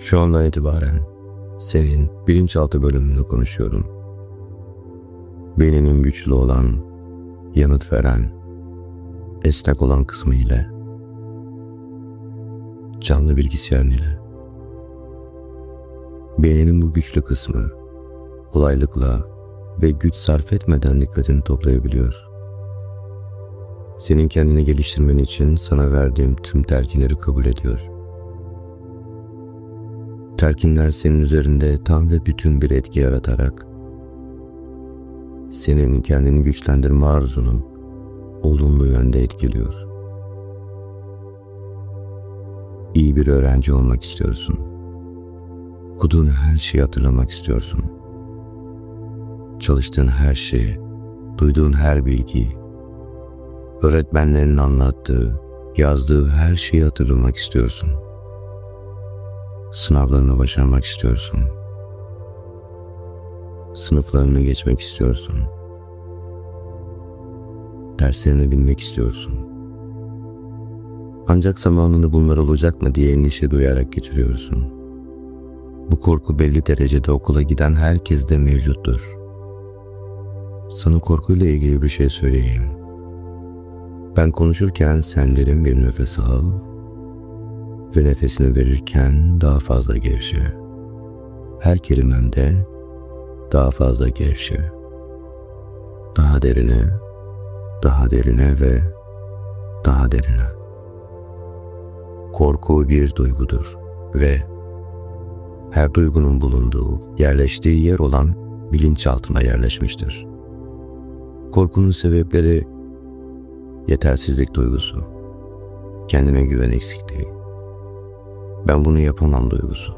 Şu andan itibaren senin bilinçaltı bölümünü konuşuyorum. Beyninin güçlü olan, yanıt veren, esnek olan kısmı ile, canlı bilgisayarın ile. Beyninin bu güçlü kısmı kolaylıkla ve güç sarf etmeden dikkatini toplayabiliyor. Senin kendini geliştirmen için sana verdiğim tüm telkinleri kabul ediyor. Telkinler senin üzerinde tam ve bütün bir etki yaratarak senin kendini güçlendirme arzunun olumlu yönde etkiliyor. İyi bir öğrenci olmak istiyorsun. Okuduğun her şeyi hatırlamak istiyorsun. Çalıştığın her şeyi, duyduğun her bilgiyi, öğretmenlerin anlattığı, yazdığı her şeyi hatırlamak istiyorsun. Sınavlarını başarmak istiyorsun. Sınıflarını geçmek istiyorsun. Derslerini bilmek istiyorsun. Ancak zamanında bunlar olacak mı diye endişe duyarak geçiriyorsun. Bu korku belli derecede okula giden herkeste mevcuttur. Sana korkuyla ilgili bir şey söyleyeyim. Ben konuşurken sen derin bir nefes al ve nefesini verirken daha fazla gevşe. Her kelimemde daha fazla gevşe. Daha derine, daha derine ve daha derine. Korku bir duygudur ve her duygunun bulunduğu, yerleştiği yer olan bilinçaltına yerleşmiştir. Korkunun sebepleri yetersizlik duygusu, kendine güven eksikliği, ben bunu yapamam duygusu,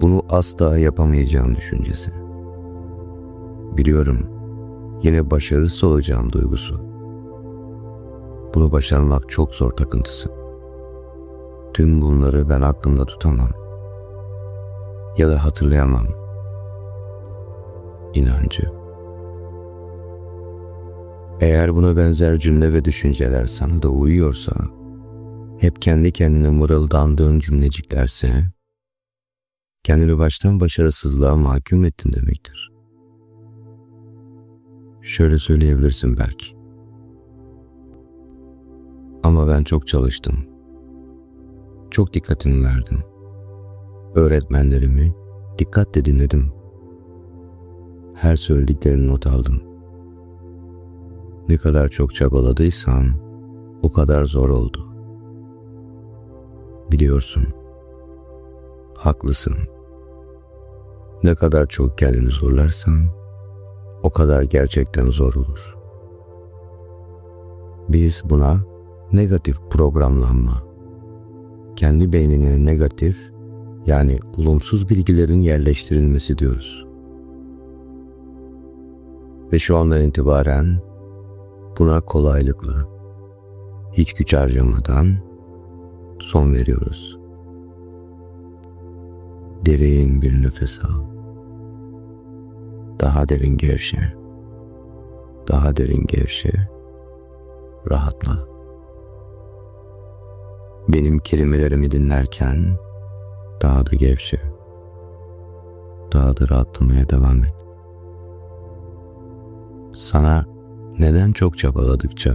bunu asla yapamayacağım düşüncesi, biliyorum yine başarısız olacağım duygusu, bunu başarmak çok zor takıntısı. Tüm bunları ben aklımda tutamam ya da hatırlayamam. İnancı. Eğer buna benzer cümle ve düşünceler sana da uyuyorsa, hep kendi kendine mırıldandığın cümleciklerse, kendini baştan başarısızlığa mahkum ettin demektir. Şöyle söyleyebilirsin belki. Ama ben çok çalıştım. Çok dikkatimi verdim. Öğretmenlerimi dikkatle dinledim. Her söylediklerini not aldım. Ne kadar çok çabaladıysan o kadar zor oldu. Biliyorsun. Haklısın. Ne kadar çok kendini zorlarsan o kadar gerçekten zor olur. Biz buna negatif programlanma, kendi beynine negatif yani olumsuz bilgilerin yerleştirilmesi diyoruz. Ve şu andan itibaren buna kolaylıkla, hiç güç harcamadan son veriyoruz. Derin bir nefes al. Daha derin gevşe. Daha derin gevşe. Rahatla. Benim kelimelerimi dinlerken daha da gevşe. Daha da rahatlamaya devam et. Sana neden çok çabaladıkça,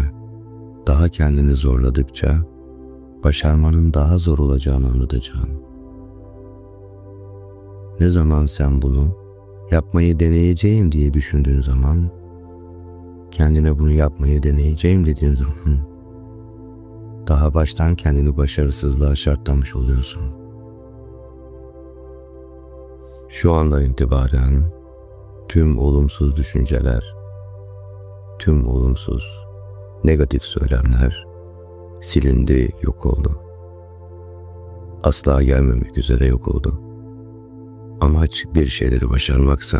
daha kendini zorladıkça başarmanın daha zor olacağını anlatacağım. Ne zaman sen bunu yapmayı deneyeceğim diye düşündüğün zaman, kendine bunu yapmayı deneyeceğim dediğin zaman, daha baştan kendini başarısızlığa şartlamış oluyorsun. Şu andan itibaren tüm olumsuz düşünceler, tüm olumsuz, negatif söylemler silindi, yok oldu. Asla gelmemek üzere yok oldu. Amaç bir şeyleri başarmaksa,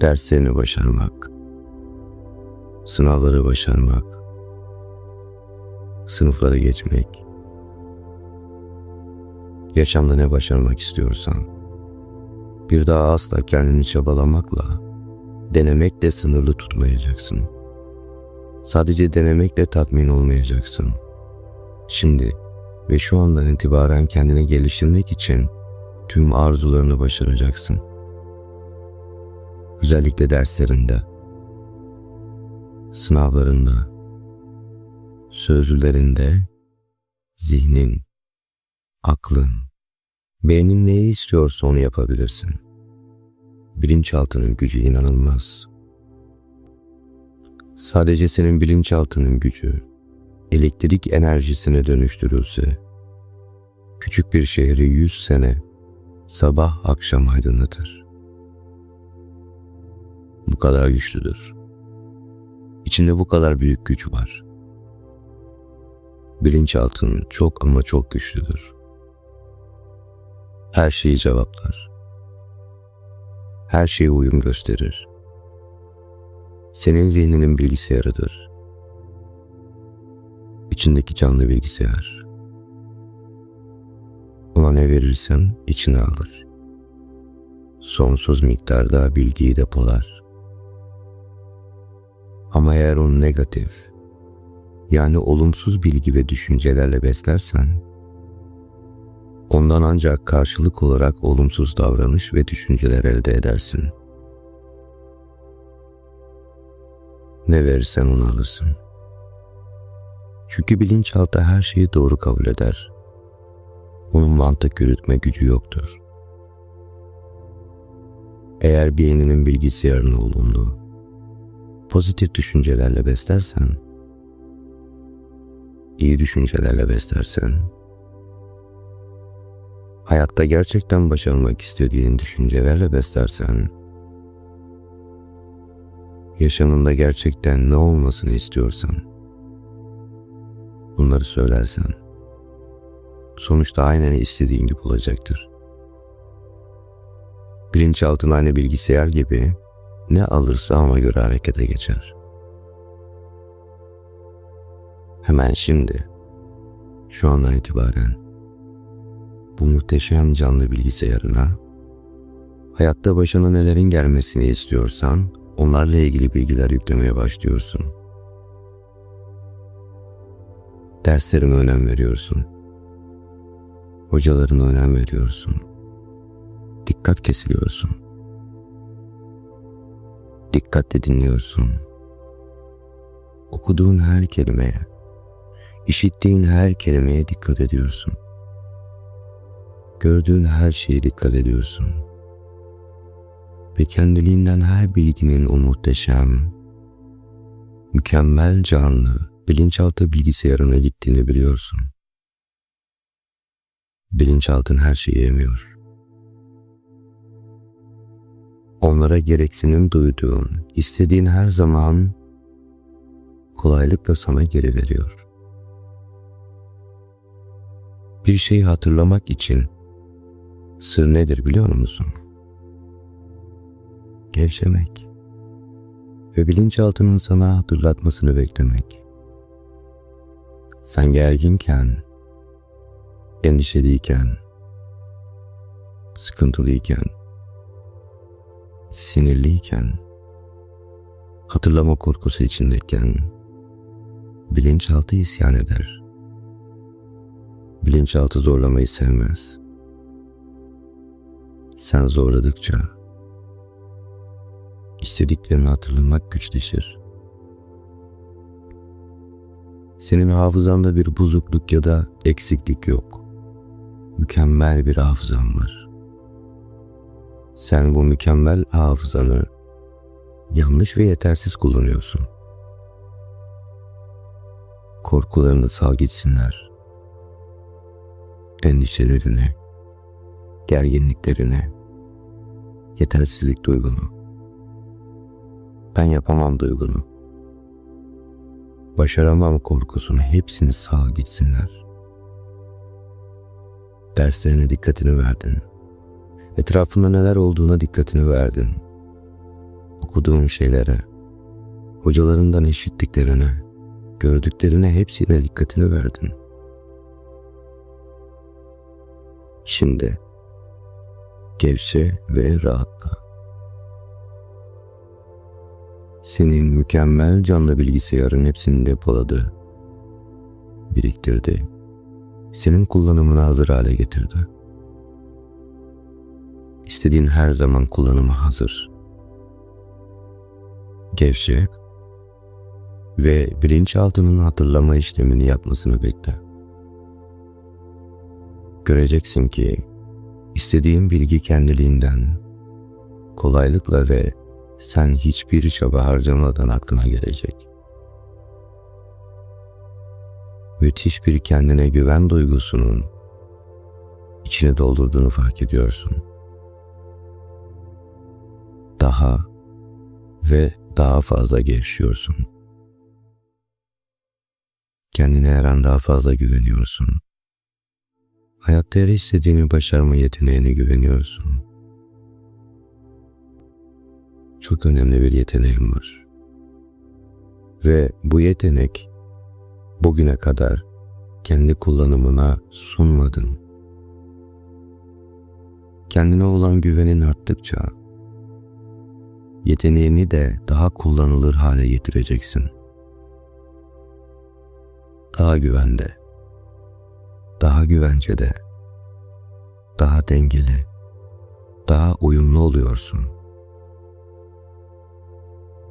derslerini başarmak, sınavları başarmak, sınıfları geçmek, yaşamda ne başarmak istiyorsan, bir daha asla kendini çabalamakla, denemekle sınırlı tutmayacaksın. Sadece denemekle tatmin olmayacaksın. Şimdi Ve şu andan itibaren kendini geliştirmek için tüm arzularını başaracaksın. Özellikle derslerinde, sınavlarında, sözlülerinde, zihnin, aklın, beynin neyi istiyorsa onu yapabilirsin. Bilinçaltının gücü inanılmaz. Sadece senin bilinçaltının gücü, elektrik enerjisine dönüştürülse, küçük bir şehri yüz sene sabah akşam aydınlatır. Bu kadar güçlüdür. İçinde bu kadar büyük güç var. Bilinçaltın çok ama çok güçlüdür. Her şeyi cevaplar. Her şeye uyum gösterir. Senin zihninin bilgisayarıdır. İçindeki canlı bilgisayar. Ona ne verirsen içine alır. Sonsuz miktarda bilgiyi depolar. Ama eğer onu negatif, yani olumsuz bilgi ve düşüncelerle beslersen, ondan ancak karşılık olarak olumsuz davranış ve düşünceler elde edersin. Ne verirsen onu alırsın. Çünkü bilinçaltı her şeyi doğru kabul eder. Onun mantık yürütme gücü yoktur. Eğer beyninin bilgisayarını olumlu, pozitif düşüncelerle beslersen, iyi düşüncelerle beslersen, hayatta gerçekten başarmak istediğin düşüncelerle beslersen, yaşamında gerçekten ne olmasını istiyorsan, bunları söylersen, sonuçta aynen istediğin gibi olacaktır. Bilinçaltın aynı bilgisayar gibi ne alırsa ona göre harekete geçer. Hemen şimdi, şu andan itibaren bu muhteşem canlı bilgisayarına hayatta başına nelerin gelmesini istiyorsan onlarla ilgili bilgiler yüklemeye başlıyorsun. Derslerine önem veriyorsun. Hocalarına önem veriyorsun. Dikkat kesiliyorsun. Dikkatle dinliyorsun. Okuduğun her kelimeye, işittiğin her kelimeye dikkat ediyorsun. Gördüğün her şeye dikkat ediyorsun. Ve kendiliğinden her bilginin o muhteşem, mükemmel canlı, bilinçaltı bilgisayarına gittiğini biliyorsun. Bilinçaltın her şeyi emiyor. Onlara gereksinim duyduğun, istediğin her zaman kolaylıkla sana geri veriyor. Bir şeyi hatırlamak için sır nedir biliyor musun? Gevşemek ve bilinçaltının sana hatırlatmasını beklemek. Sen gerginken, endişeliyken, sıkıntılıyken, sinirliyken, hatırlama korkusu içindeyken, bilinçaltı isyan eder. Bilinçaltı zorlamayı sevmez. Sen zorladıkça, istediklerini hatırlamak güçleşir. Senin hafızanda bir bozukluk ya da eksiklik yok. Mükemmel bir hafızan var. Sen bu mükemmel hafızanı yanlış ve yetersiz kullanıyorsun. Korkularını sal gitsinler. Endişelerini, gerginliklerini, yetersizlik duygunu, ben yapamam duygunu, başaramam korkusunu hepsini sağ gitsinler. Derslerine dikkatini verdin. Etrafında neler olduğuna dikkatini verdin. Okuduğun şeylere, hocalarından işittiklerine, gördüklerine hepsine dikkatini verdin. Şimdi gevşe ve rahatla. Senin mükemmel canlı bilgisayarın hepsini depoladı, biriktirdi, senin kullanımına hazır hale getirdi. İstediğin her zaman kullanıma hazır. Gevşe ve bilinçaltının hatırlama işlemini yapmasını bekle. Göreceksin ki istediğin bilgi kendiliğinden, kolaylıkla ve sen hiçbir çaba harcamadan aklına gelecek. Müthiş bir kendine güven duygusunun içini doldurduğunu fark ediyorsun. Daha ve daha fazla gevşiyorsun. Kendine her an daha fazla güveniyorsun. Hayatta her istediğini başarma yeteneğine güveniyorsun. Çok önemli bir yeteneğin var. Ve bu yetenek bugüne kadar kendi kullanımına sunmadın. Kendine olan güvenin arttıkça yeteneğini de daha kullanılır hale getireceksin. Daha güvende, daha güvencede, daha dengeli, daha uyumlu oluyorsun.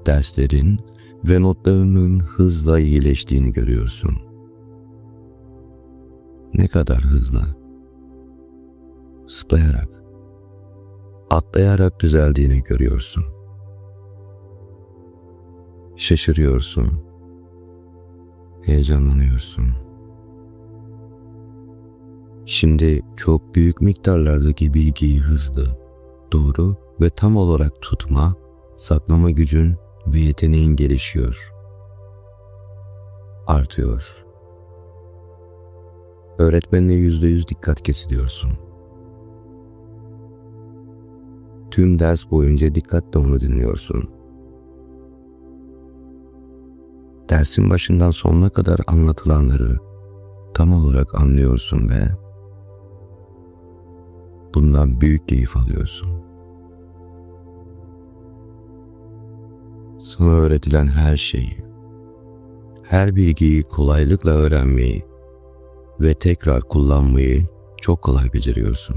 Derslerin ve notlarının hızla iyileştiğini görüyorsun. Ne kadar hızlı? Zıplayarak, atlayarak düzeldiğini görüyorsun. Şaşırıyorsun. Heyecanlanıyorsun. Şimdi çok büyük miktarlardaki bilgiyi hızlı, doğru ve tam olarak tutma, saklama gücün ve yeteneğin gelişiyor. Artıyor. Öğretmenine yüzde yüz dikkat kesiliyorsun. Tüm ders boyunca dikkatle onu dinliyorsun. Dersin başından sonuna kadar anlatılanları tam olarak anlıyorsun ve bundan büyük keyif alıyorsun. Sana öğretilen her şeyi, her bilgiyi kolaylıkla öğrenmeyi ve tekrar kullanmayı çok kolay beceriyorsun.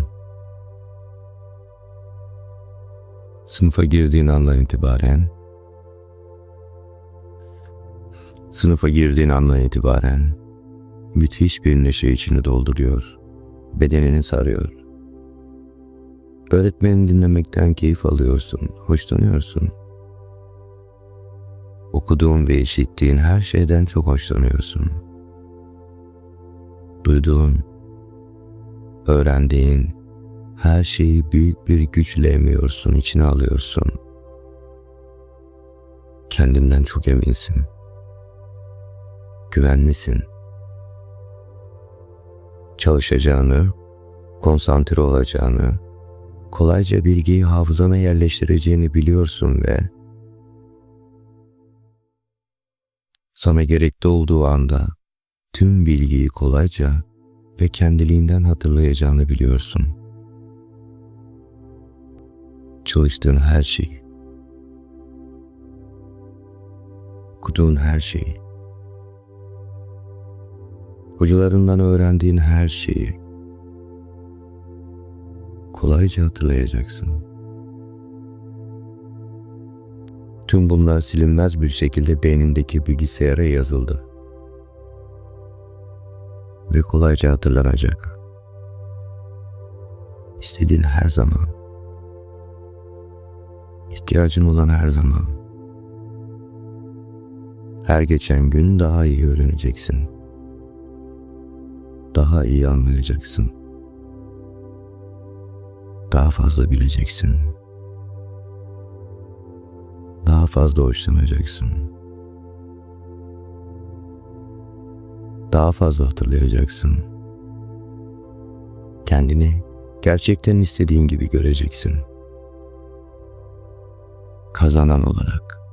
Sınıfa girdiğin andan itibaren Sınıfa girdiğin andan itibaren müthiş bir neşe içini dolduruyor, bedenini sarıyor. Öğretmeni dinlemekten keyif alıyorsun, hoşlanıyorsun. Okuduğun ve işittiğin her şeyden çok hoşlanıyorsun. Duyduğun, öğrendiğin her şeyi büyük bir güçle emiyorsun, içine alıyorsun. Kendinden çok eminsin. Güvenlisin. Çalışacağını, konsantre olacağını, kolayca bilgiyi hafızana yerleştireceğini biliyorsun ve sana gerekli olduğu anda tüm bilgiyi kolayca ve kendiliğinden hatırlayacağını biliyorsun. Çalıştığın her şeyi, okuduğun her şeyi, hocalarından öğrendiğin her şeyi kolayca hatırlayacaksın. Tüm bunlar silinmez bir şekilde beynindeki bilgisayara yazıldı. Ve kolayca hatırlanacak. İstediğin her zaman. ihtiyacın olan her zaman. Her geçen gün daha iyi öğreneceksin. Daha iyi anlayacaksın. Daha fazla bileceksin fazla hoşlanacaksın. Daha fazla hatırlayacaksın. Kendini gerçekten istediğin gibi göreceksin. Kazanan olarak.